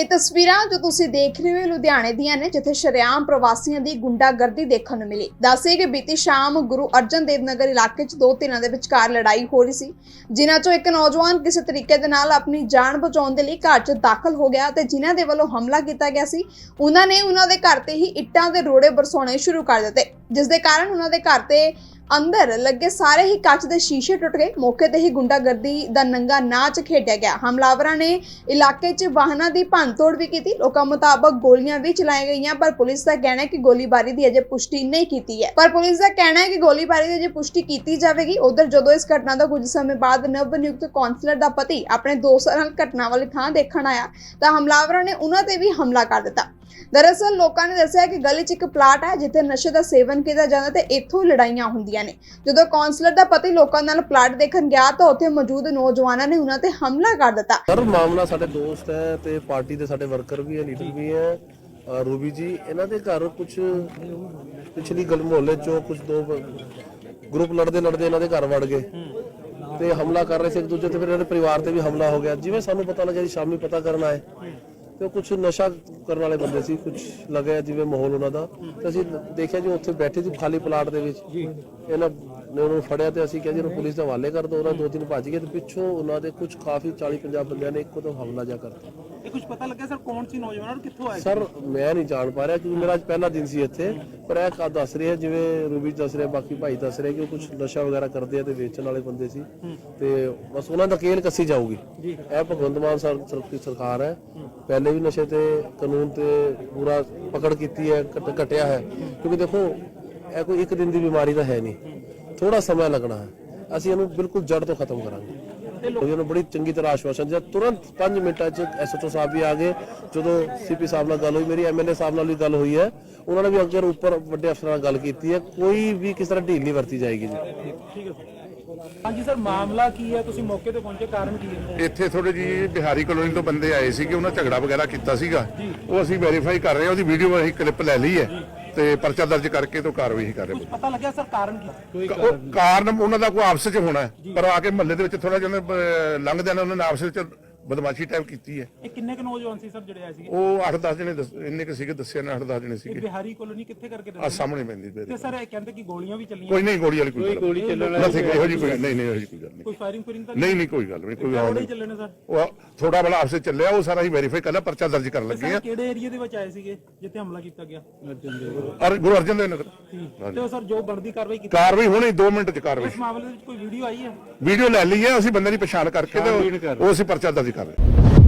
ਇਹ ਤਸਵੀਰਾਂ ਜੋ ਤੁਸੀਂ ਦੇਖ ਰਹੇ ਹੋ ਲੁਧਿਆਣੇ ਦੀਆਂ ਨੇ, ਜਿੱਥੇ ਸ਼ਰੇਆਮ ਪ੍ਰਵਾਸੀਆਂ ਦੀ ਗੁੰਡਾਗਰਦੀ ਦੇਖਣ ਨੂੰ ਮਿਲੀ। ਦੱਸੇ ਕਿ ਬੀਤੀ ਸ਼ਾਮ ਗੁਰੂ ਅਰਜਨ ਦੇਵ ਨਗਰ ਇਲਾਕੇ 'ਚ ਦੋ ਧਿਰਾਂ ਦੇ ਵਿਚਕਾਰ ਲੜਾਈ ਹੋ ਰਹੀ ਸੀ, ਜਿਨ੍ਹਾਂ 'ਚੋਂ ਇੱਕ ਨੌਜਵਾਨ ਕਿਸੇ ਤਰੀਕੇ ਦੇ ਨਾਲ ਆਪਣੀ ਜਾਨ ਬਚਾਉਣ ਦੇ ਲਈ ਘਰ 'ਚ ਦਾਖਲ ਹੋ ਗਿਆ ਤੇ ਜਿਨ੍ਹਾਂ ਦੇ ਵੱਲੋਂ ਹਮਲਾ ਕੀਤਾ ਗਿਆ ਸੀ, ਉਹਨਾਂ ਨੇ ਉਹਨਾਂ ਦੇ ਘਰ ਤੇ ਹੀ ਇੱਟਾਂ ਦੇ ਰੋੜੇ ਬਰਸਾਉਣੇ ਸ਼ੁਰੂ ਕਰ ਦਿੱਤੇ। ਜਿਸ ਦੇ ਕਾਰਨ ਉਹਨਾਂ ਦੇ ਘਰ ਤੇ ਅੰਦਰ ਲੱਗੇ ਸਾਰੇ ਹੀ ਕੱਚ ਦੇ ਸ਼ੀਸ਼ੇ ਟੁੱਟ ਗਏ। ਮੌਕੇ ਤੇ ਹੀ ਗੁੰਡਾਗਰਦੀ ਦਾ ਨੰਗਾ ਨਾਚ ਖੇਡਿਆ ਗਿਆ। ਹਮਲਾਵਰਾਂ ਨੇ ਇਲਾਕੇ 'ਚ ਵਾਹਨਾਂ ਦੀ ਭੰਨਤੋੜ ਵੀ ਕੀਤੀ। ਲੋਕਾਂ ਮੁਤਾਬਕ ਗੋਲੀਆਂ ਵੀ ਚਲਾਈਆਂ ਗਈਆਂ, ਪਰ ਪੁਲਿਸ ਦਾ ਕਹਿਣਾ ਹੈ ਕਿ ਗੋਲੀਬਾਰੀ ਦੀ ਅਜੇ ਪੁਸ਼ਟੀ ਨਹੀਂ ਕੀਤੀ ਹੈ। ਪਰ ਪੁਲਿਸ ਦਾ ਕਹਿਣਾ ਹੈ ਕਿ ਗੋਲੀਬਾਰੀ ਦੀ ਅਜੇ ਪੁਸ਼ਟੀ ਕੀਤੀ ਜਾਵੇਗੀ। ਉਧਰ ਜਦੋਂ ਇਸ ਘਟਨਾ ਦਾ ਕੁਝ ਸਮੇਂ ਬਾਅਦ ਨਵ ਨਿਯੁਕਤ ਕੌਂਸਲਰ ਦਾ ਪਤੀ ਆਪਣੇ ਦੋਸਤਾਂ ਨਾਲ ਘਟਨਾ ਵਾਲੀ ਥਾਂ ਦੇਖਣ ਆਇਆ, ਤਾਂ ਹਮਲਾਵਰਾਂ ਨੇ ਉਹਨਾਂ ਤੇ ਵੀ ਹਮਲਾ ਕਰ ਦਿੱਤਾ। ਦਰਅਸਲ ਲੋਕਾਂ ਨੇ ਦੱਸਿਆ ਕਿ ਗਲੀ 'ਚ ਇੱਕ ਪਲਾਟ ਹੈ, ਜਿੱਥੇ ਨਸ਼ੇ ਦਾ ਸੇਵਨ ਕੀਤਾ ਜਾਂਦਾ ਤੇ ਇੱਥੋਂ ਲੜਾਈਆਂ ਹੁੰਦੀਆਂ ਨੇ। ਜਦੋਂ ਕੌਂਸਲਰ ਦਾ ਪਤੀ ਲੋਕਾਂ ਨਾਲ ਪਲਾਟ ਦੇਖਣ ਗਿਆ ਤਾਂ ਉੱਥੇ ਮੌਜੂਦ ਨੌਜਵਾਨਾਂ ਨੇ ਉਹਨਾਂ ਤੇ ਹਮਲਾ ਕਰ ਦਿੱਤਾ। ਸਰ, ਮਾਮਲਾ ਸਾਡੇ ਦੋਸਤ ਹੈ ਤੇ ਪਾਰਟੀ ਦੇ ਸਾਡੇ ਵਰਕਰ ਵੀ ਹੈ, ਲੀਡਰ ਵੀ ਹੈ। ਅਹ ਰੂਬੀ ਜੀ, ਇਹਨਾਂ ਦੇ ਘਰ ਕੁਝ ਪਿਛਲੀ ਗਲ ਮੁਹੱਲੇ ਚੋਂ ਕੁਝ ਦੋ ਗਰੁੱਪ ਲੜਦੇ ਲੜਦੇ ਇਹਨਾਂ ਦੇ ਘਰ ਵੜ ਗਏ। ਤੇ ਹਮਲਾ ਕਰ ਰਹੇ ਸੀ ਇੱਕ ਦੂਜੇ ਤੇ ਫਿਰ ਇਹਨਾਂ ਦੇ ਪਰਿਵਾਰ ਤੇ ਵੀ ਹਮਲਾ ਹੋ ਗਿਆ। ਜਿਵੇਂ ਸਾਨੂੰ ਪਤਾ ਲੱਗਿਆ ਜੀ, ਸ਼ਾਮੀ ਪਤਾ ਕਰਨ ਆਏ। ਤੇ ਕੁਝ ਨਸ਼ਾ ਕਰਨ ਵਾਲੇ ਬੰਦੇ ਸੀ ਕੁਝ ਲੱਗਿਆ ਜਿਵੇਂ ਮਾਹੌਲ ਉਹਨਾਂ ਦਾ। ਤੇ ਅਸੀਂ ਦੇਖਿਆ ਜੀ ਉੱਥੇ ਬੈਠੇ ਸੀ ਖਾਲੀ ਪਲਾਟ ਦੇ ਵਿੱਚ। ਇਹਨਾਂ ਨੇ ਉਹਨੂੰ ਫੜਿਆ ਤੇ ਅਸੀਂ ਕਿਹਾ ਜੀ ਇਹਨੂੰ ਪੁਲਿਸ ਦੇ ਹਵਾਲੇ ਕਰ ਦਿਓ ਉਹਨਾਂ ਦੋ ਤਿੰਨ ਭੱਜ ਗਏ ਤੇ ਪਿੱਛੋਂ ਉਹਨਾਂ ਦੇ ਕੁਝ ਕਾਫੀ 40 50 ਬੰਦਿਆਂ ਨੇ ਇੱਕੋ ਦਮ ਹਮਲਾ ਜਾ ਕਰਤਾ। ਇਹ ਕੁਝ ਪਤਾ ਲੱਗਿਆ ਸਰ ਕੌਣ ਸੀ ਨੌਜਵਾਨ ਔਰ ਕਿੱਥੋਂ ਆਏ? ਸਰ ਮੈਂ ਨਹੀਂ ਜਾਣ ਪਾ ਰਿਹਾ ਕਿਉਂਕਿ ਮੇਰਾ ਅੱਜ ਪਹਿਲਾ ਦਿਨ ਸੀ ਇੱਥੇ ਪਰ ਇਹ ਕਾ ਦੱਸ ਰਿਹਾ ਜਿਵੇਂ ਰੂਬੀ ਦੱਸ ਰਿਹਾ ਬਾਕੀ ਭਾਈ ਦੱਸ ਰਿਹਾ ਕਿ ਉਹ ਕੁਝ ਨਸ਼ਾ ਵਗੈਰਾ ਕਰਦੇ ਆ ਤੇ ਵੇਚਣ ਵਾਲੇ ਬੰਦੇ ਸੀ। ਤੇ ਬਸ ਉਹਨਾਂ ਦਾ ਕੇਲ ਕੱਸੀ ਜਾਊਗੀ। ਇਹ ਭਗਵੰਤ ਮਾਨ ਸਰ ਦੀ ਸਰਕਾਰ ਹੈ। ਪਹਿਲੇ ਵੀ ਨਸ਼ੇ ਤੇ ਕਾਨੂੰਨ ਤੇ ਪੂਰਾ ਪਕੜ ਕੀਤੀ ਹੈ ਘਟ- ਘਟਿਆ ਹੈ। ਕਿਉਂਕਿ ਦੇਖੋ ਇਹ ਕੋਈ ਇੱਕ ਦਿਨ ਦੀ ਬਿਮਾਰੀ ਤਾਂ ਹੈ ਨਹੀਂ। ਥੋੜਾ ਸਮਾਂ ਲੱਗਣਾ ਹੈ। ਅਸੀਂ ਇਹਨੂੰ ਬਿਲਕੁਲ ਜੜ ਤੋਂ ਖਤਮ ਕਰਾਂਗੇ। ਉਹਨਾਂ ਨੂੰ ਬੜੀ ਚੰਗੀ ਤਰ੍ਹਾਂ ਆਸ਼ਵਾਸਨ ਦਿੱਤਾ। ਤੁਰੰਤ 5 ਮਿੰਟਾਂ 'ਚ ਐਸਓਚਓ ਸਾਹਿਬ ਵੀ ਆ ਗਏ। ਜਦੋਂ ਸੀਪੀ ਸਾਹਿਬ ਨਾਲ ਗੱਲ ਹੋਈ ਮੇਰੀ ਐਮਐਲਏ ਸਾਹਿਬ ਨਾਲ ਵੀ ਗੱਲ ਹੋਈ ਹੈ। ਉਹਨਾਂ ਨੇ ਵੀ ਅੱਗੇ ਉੱਪਰ ਵੱਡੇ ਅਫਸਰਾਂ ਨਾਲ ਗੱਲ ਕੀਤੀ ਹੈ। ਕੋਈ ਵੀ ਕਿਸ ਤਰ੍ਹਾਂ ਢੀਲ ਨਹੀਂ ਵਰਤੀ ਜਾਏਗੀ ਜੀ। ਠੀਕ ਹੈ ਸਰ ਹਾਂਜੀ ਸਰ ਮਾਮਲਾ ਕੀ ਹੈ? ਤੁਸੀਂ ਮੌਕੇ ਤੇ ਪਹੁੰਚੇ ਕਾਰਨ ਕੀ ਹੈ? ਇੱਥੇ ਥੋੜੇ ਜੀ ਬਿਹਾਰੀ ਕਲੋਨੀ ਤੋਂ ਬੰਦੇ ਆਏ ਸੀ ਕਿ ਉਹਨਾਂ ਝਗੜਾ ਵਗੈਰਾ ਕੀਤਾ ਸੀਗਾ। ਉਹ ਅਸੀਂ ਵੈਰੀਫਾਈ ਕਰ ਰਹੇ ਹਾਂ। ਉਹਦੀ ਵੀਡੀਓ ਅਸੀਂ ਕਲਿੱਪ ਲੈ ਲਈ ਹੈ। ਤੇ ਪਰਚਾ ਦਰਜ ਕਰਕੇ ਤੋਂ ਕਾਰਵਾਈ ਕਰ ਰਹੇ ਕੁਝ ਪਤਾ ਲੱਗਿਆ ਸਰ ਕਾਰਨ ਕੀ ਹਾਂ? ਉਹ ਕਾਰਨ ਉਹਨਾਂ ਦਾ ਕੋਈ ਆਪਸ ਵਿੱਚ ਹੋਣਾ ਹੈ ਪਰ ਆ ਕੇ ਮਹੱਲੇ ਦੇ ਵਿੱਚ ਥੋੜਾ ਜਿਹਾ ਅਹ, ਲੰਘਦਿਆਂ ਨੇ ਉਹਨਾਂ ਨੇ ਆਪਸ ਵਿੱਚ ਬਦਮਾਸ਼ੀ ਟਾਈਪ ਕੀਤੀ ਹੈ। ਇਹ ਕਿੰਨੇ ਕੁ ਨੌਜਵਾਨ ਸੀ ਸਰ ਜਿਹੜੇ ਆਏ ਸੀਗੇ? ਉਹ 8-10 ਜਣੇ ਦੱਸ- ਇੰਨੇ ਕੁ ਸੀਗੇ ਦੱਸਿਆ ਨਾ 8-10 ਜਣੇ ਸੀਗੇ। ਬਿਹਾਰੀ ਕਲੋਨੀ ਕਿੱਥੇ ਕਰਕੇ ਆ ਸਾਹਮਣੇ ਪੈਂਦੀ ਤੇ ਸਰ ਇਹ ਕਹਿੰਦੇ ਕਿ ਗੋਲੀਆਂ ਵੀ ਚੱਲੀਆਂ ਕੋਈ ਨਹੀਂ ਗੋਲੀ ਵਾਲੀ ਕੋਈ ਗੋਲੀ ਚੱਲਣ ਵਾਲੀ ਇਹੋ ਜੀ ਕੋਈ ਨਹੀਂ ਨਹੀਂ ਇਹੋ ਜੀ ਕੋਈ ਗੱਲ ਨਹੀਂ। ਕੋਈ ਫਾਇਰਿੰਗ ਫੁਰਿੰਗ ਤਾਂ ਨਹੀਂ ਨਹੀਂ ਕੋਈ ਗੱਲ ਨਹੀਂ ਕੋਈ ਗੱਲ ਗੋਲੀ ਨਹੀਂ। ਚੱਲੇ ਨੇ ਸਰ? ਉਹ ਥੋੜਾ ਬੜਾ ਆਪਸੇ ਚੱਲਿਆ ਉਹ ਸਾਰਾ ਹੀ ਵੈਰੀਫਾਈ ਕਰ ਲਿਆ ਪਰਚਾ ਦਰਜ ਕਰਨ ਲੱਗੇ ਆ। ਕਿਹੜੇ ਏਰੀਆ ਦੇ ਵਿੱਚ ਆਏ ਸੀਗੇ ਜਿੱਥੇ ਹਮਲਾ ਕੀਤਾ ਗਿਆ? ਅਰ ਗੁਰੂ ਅਰਜਨ ਦੇਵ ਨਗਰ। ਤੇ ਸਰ ਜੋ ਬਣਦੀ ਕਾਰਵਾਈ ਕੀਤੀ ਕਾਰਵਾਈ ਹੋਣੀ 2 ਮਿੰਟ ਚ ਕਾਰਵਾਈ। ਇਸ ਮਾਮਲੇ ਦੇ ਵਿੱਚ ਕੋਈ ਵੀਡੀਓ ਆਈ ਹੈ? ਵੀਡੀਓ ਲੈ ਲਈ ਹੈ ਅਸੀਂ ਬੰਦੇ ਦੀ ਪਛਾਣ ਕਰਕੇ ਤੇ ਉਹ- ਉਹ ਅਸੀਂ ਪਰਚਾ ਦਰਜ ਕਰ ਰਹੇ ਹਾਂ।